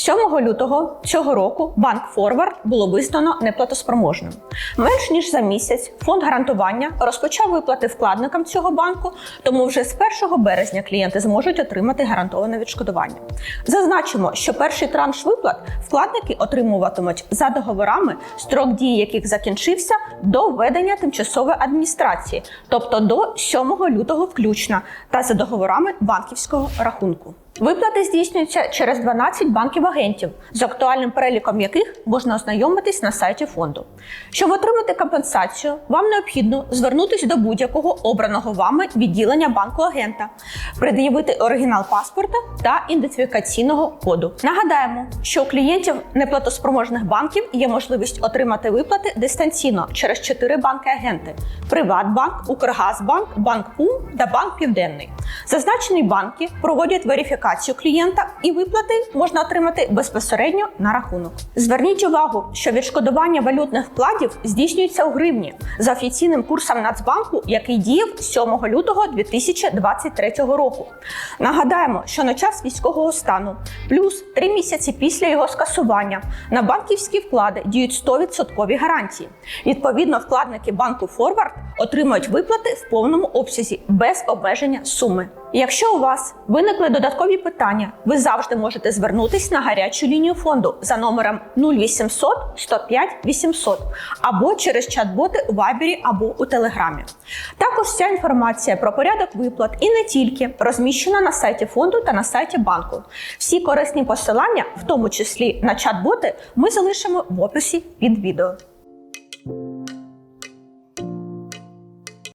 7 лютого цього року банк Форвард було визнано неплатоспроможним. Менш ніж за місяць фонд гарантування розпочав виплати вкладникам цього банку, тому вже з 1 березня клієнти зможуть отримати гарантоване відшкодування. Зазначимо, що перший транш виплат вкладники отримуватимуть за договорами, строк дії яких закінчився до введення тимчасової адміністрації, тобто до 7 лютого включно, та за договорами банківського рахунку. Виплати здійснюються через 12 банків-агентів, з актуальним переліком яких можна ознайомитись на сайті фонду. Щоб отримати компенсацію, вам необхідно звернутися до будь-якого обраного вами відділення банку-агента, пред'явити оригінал паспорта та ідентифікаційного коду. Нагадаємо, що у клієнтів неплатоспроможних банків є можливість отримати виплати дистанційно через 4 банки-агенти: Приватбанк, Укргазбанк, Банк Пум та Банк Південний. Зазначені банки проводять верифікацію клієнта і виплати можна отримати безпосередньо на рахунок. Зверніть увагу, що відшкодування валютних вкладів здійснюється у гривні за офіційним курсом Нацбанку, який діяв 7 лютого 2023 року. Нагадаємо, що на час військового стану плюс 3 місяці після його скасування на банківські вклади діють 100% гарантії. Відповідно, вкладники банку Форвард отримують виплати в повному обсязі без обмеження суми. Якщо у вас виникли додаткові питання, ви завжди можете звернутись на гарячу лінію фонду за номером 0800 105 800 або через чат-боти у Вайбері або у Телеграмі. Також вся інформація про порядок виплат і не тільки розміщена на сайті фонду та на сайті банку. Всі корисні посилання, в тому числі на чат-боти, ми залишимо в описі під відео.